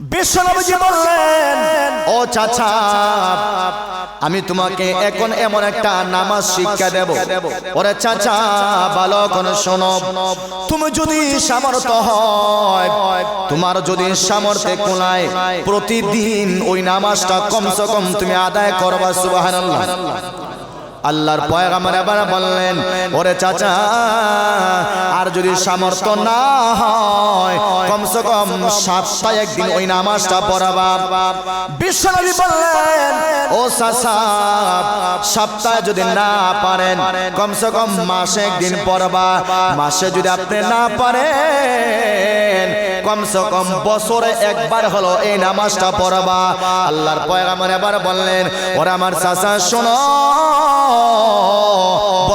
বিশ্বনবীজি বললেন ও চাচা আমি তোমাকে এখন এমন একটা নামাজ শিক্ষা দেব। ওরে চাচা ভালো করে শোনো। তুমি যদি সামর্থ্য হয় তোমার যদি সামর্থ্যে কোলায় প্রতিদিন ওই নামাজটা কমসে কম তুমি আদায় করবা। সুবহানাল্লাহ। আল্লাহর পয়গাম্বর আবার বললেন, ওরে চাচা, আর যদি সামর্থ্য না হয়, কমসে কম সপ্তাহে একদিন ওই নামাজটা পড়াবা। বিশ্বনবী বললেন, ও চাচা সপ্তাহে যদি না পারেন, কমসে কম মাসে একদিন পড়বা। মাসে যদি আপনি না পারেন, কমসে কম বছরে একবার হলো এই নামাজটা পড়বা। আল্লাহর পয়গাম্বর এবার বললেন, ওরা আমার চাচা, শোনো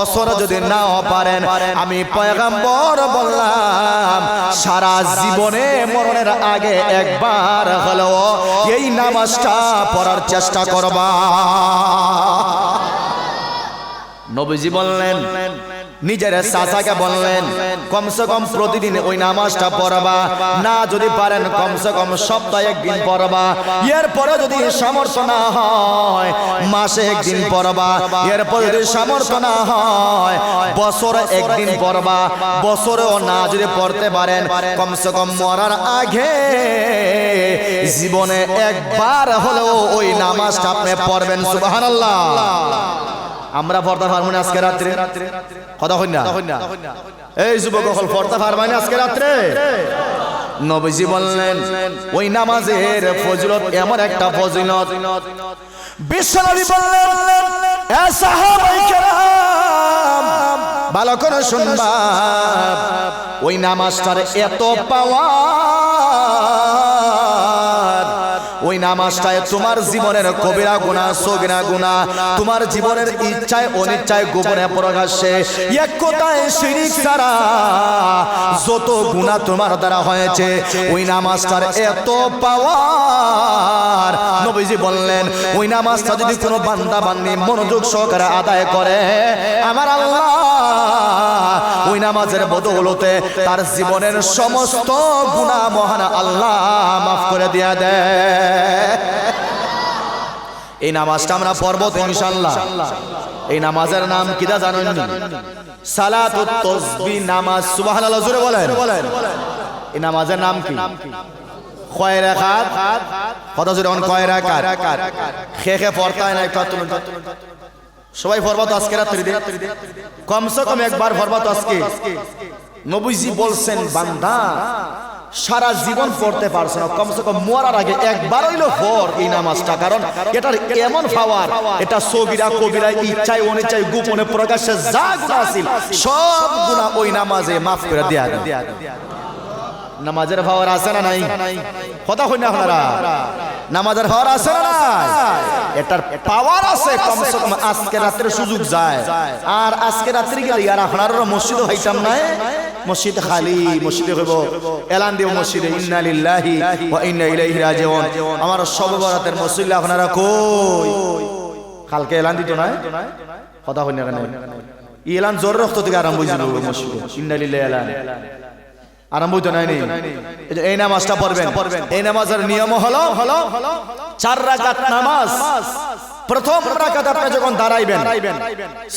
বছর যদি নাও পারেন, আমি পয়গাম্বর বললাম, সারা জীবনে মরণের আগে একবার হলো এই নামাজটা পড়ার চেষ্টা করবা। নবীজি বললেন নিজের চাচাকে বললেন কমসে কম প্রতিদিন ওই নামাজটা পড়বা। না যদি পারেন কমসে কম সপ্তাহে একদিন পড়বা। এরপরে যদি সামর্থ্য না হয় মাসে একদিন পড়বা। এরপরে যদি সামর্থ্য না হয় বছরে একদিন পড়বা। বছরেও না যদি পড়তে পারেন কমসে কম মরার আগে জীবনে একবার হলেও ওই নামাজটা আপনি পড়বেন। সুবহানাল্লাহ। আমরা পর্দা ফারমানি আজকে রাত্রে। কথা হই না? এই যুবক হল পর্দা ফারমানি আজকে রাত্রে? নবীজি বললেন, ওই নামাজের ফজিলত এমন একটা ফজিলত। বিশ্বনবী বললেন, এ সাহাবাই কেরাম, ভালো করে শুনবা। ওই নামাজটার এত পাওয়া ওই নামাজটায় তোমার জীবনের কবিরা গুণা সগিরা গুণা তোমার জীবনের ইচ্ছায় অনিচ্ছায় গোপনে প্রকাশ্যে এক কথায় শিরিক ছাড়া যত গুণা তোমার দ্বারা হয়েছে, ওই নামাজটার এত পাওয়ার। নবীজি বললেন, ওই নামাজটা যদি কোনো বান্দা বান্দি মনোযোগ সহকারে আদায় করে, আমার আল্লাহ নামাজের বদৌলতে তার জীবনের সমস্ত গুণা মহান আল্লাহ মাফ করে দিয়া দেয় এই নামাজটা আমরা পড়ব তো ইনশাল্লাহ এই নামাজের নাম কিদা জানেন সালাতুত তসবি নামাজ, সুবহানাল্লাহ, জোরে বলেন। এই নামাজের নাম কি? কয় রাকাত কত জোরে অন কয় রাকাত না একটু। সবাই পড়বা তো আজকে রাত্রি কমসে কম একবার পড়বা তো আজকে। নবীজি বলছেন, বান্দা, সারা জীবন পড়তে পারছে না। কমসে কম মরার আগে একবার হইল পর এই নামাজটা, কারণ এটার এমন পাওয়ার, এটা সবিরা কবিরা, ইচ্ছায়, অনিচ্ছায়, গোপনে প্রকাশ্যে যা গুণা আছিল সব গুণা ওই নামাজে মাফ করে দেয়া দেয়া। নামাজের ভাওয়ার আছে না নাই? কথা হই না আপনারা। নামাজের ভাওয়ার আছে না নাই? এটার পাওয়ার আছে, কমসে কম আজকে রাত্রে সুযোগ যায়। আর আজকে রাত্রে গেলে আর আপনারও মসজিদ হইতাম নাই। মসজিদ খালি, মসজিদে হইব। এলান দিব মসজিদে, ইন্না লিল্লাহি ওয়া ইন্না ইলাইহি রাজিউন। আমার সব বরাতের মসজিদে আপনারা কই? কালকে এলান দিত না? কথা হই না কেন? ই এলান জোর রক্ত থেকে আরম্ভ হয়েছিল মসজিদে। ইন্না লিল্লাহি এলান আরম্ভ নাই এই নামাজটা পড়বেন। এই নামাজের নিয়ম হলো হলো চার রাকাত নামাজ। প্রথম রাকাত আপনি যখন দাঁড়াইবেন,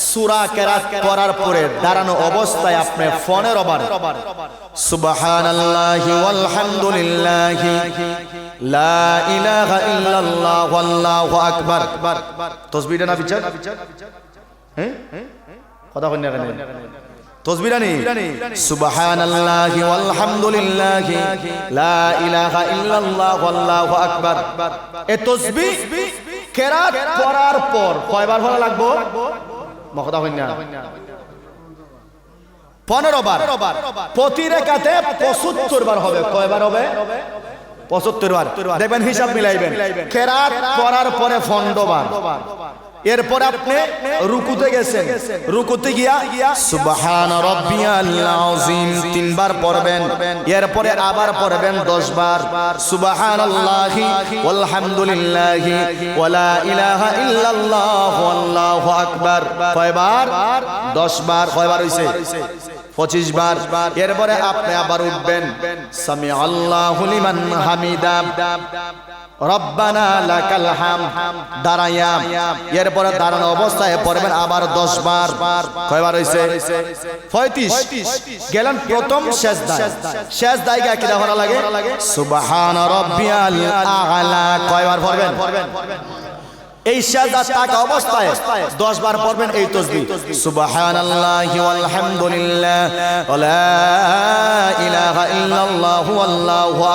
সূরা কেরাত পড়ার পরে দাঁড়ানো অবস্থায় আপনি ফোনের ওবার সুবহানাল্লাহি ওয়াল লা ইলাহা ইল্লাল্লাহ ওয়াল্লাহু আকবার। তাসবিহটা না বিচার হ্যাঁ? কথা কই না কেন? তসবিরানি সুবহানাল্লাহি ওয়াল হামদুলিল্লাহি লা ইলাহা ইল্লাল্লাহ ওয়াল্লাহু আকবার। এ তসবিহ কেরাত পড়ার পর কয়বার পড়া লাগবো? মকদা হইনা পনেরো বার। প্রতি রেখাতে পঁচাত্তর বার হবে। কয়বার হবে? পঁচাত্তর বার। দেখবেন হিসাব মিলাইবেন। কেরাত পড়ার পরে ফন্ডবার এরপরে আপনি রুকুতে গেছেন। রুকুতে গিয়া সুবহান রাব্বিয়াল আযীম তিনবার পড়বেন। এরপরে আবার পড়বেন 10 বার সুবহানাল্লাহি ওয়াল হামদুলিল্লাহি ওয়ালা ইলাহা ইল্লাল্লাহ আল্লাহু আকবার। কয়বার? 10 বার কয়বার হইছে? পঁচিশ বার এরপরে আপনি আবার উঠবেন। সামি আল্লাহ হামিদা। রব্বানা লাকাল হাম। দাঁড়াইয়া। এরপরে দাঁড়ানো অবস্থায় পড়বেন আবার দশ বার। কয়বার হয়েছে পঁয়ত্রিশ। গেলেন প্রথম শেষ দায় শেষ দায়িকা কি দেওয়া লাগে? সুবাহান রব্বিয়াল আ'লা। কয়বার পড়বেন? এই সাজা টাকা অবস্থায় 10 বার পড়বেন এই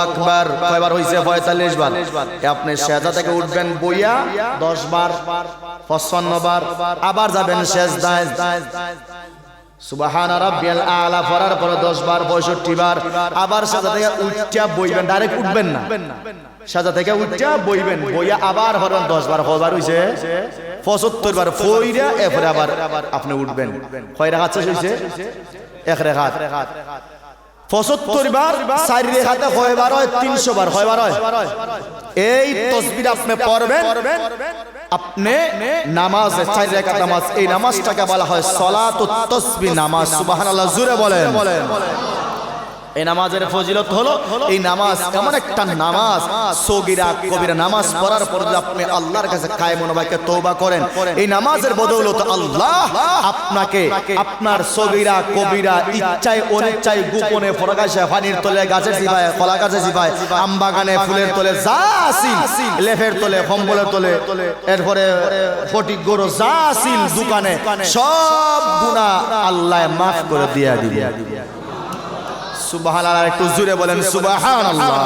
আকবার। কয়বার হইছে? 45 বার। আপনি সাজদা থেকে উঠবেন বইয়া 10 বার 55 বার, আবার যাবেন সেজদায়। সুবাহান রাব্বিয়াল আলা পড়ার পরে 10 বার 65 বার আবার সাজা থেকে উঠটা ডাইরেক্ট উঠবেন না। সাজা থেকে উঠটা বইবেন আবার হরন 10 বার কয়বার হইছে? 75 বার ফইরা এরপরে আবার আপনি উঠবেন। কয় রাকাত শেষ হইছে? এক রাকাত পঁচাত্তর বার চারি রেখাতে কয়বার হয়? তিনশো বার হয়? এই তসবির আপনি পড়বেন আপনি নামাজ চার রেখা নামাজ, এই নামাজটাকে বলা হয় সলাত তসবি নামাজ, সুবহানাল্লাহ জুড়ে বলেন। এই নামাজের ফজিলত হলো এই নামাজ, এমন একটা নামাজ, সগিরা কবিরা নামাজ পড়ার পর আপনি আল্লাহর কাছে কায় মনোবাইকে তৌবা করেন, এই নামাজের বদৌলত আল্লাহ আপনাকে আপনার সগিরা, কবিরা, ইচ্ছায়, অনিচ্ছায়, গোপনে প্রকাশে পানির তলে, গাছের জিপায় কলা গাছে জিপায় আম বাগানে ফুলের তলে, যা আসিল লেফের তলে, কম্বলের তলে, এরপরে ফটিক গরু যা আসিল, দোকানে, সব গুণা আল্লাহ মাফ করে দিয়া দিবে সুবাহান একটু জুড়ে বলেন সুবাহান আল্লাহ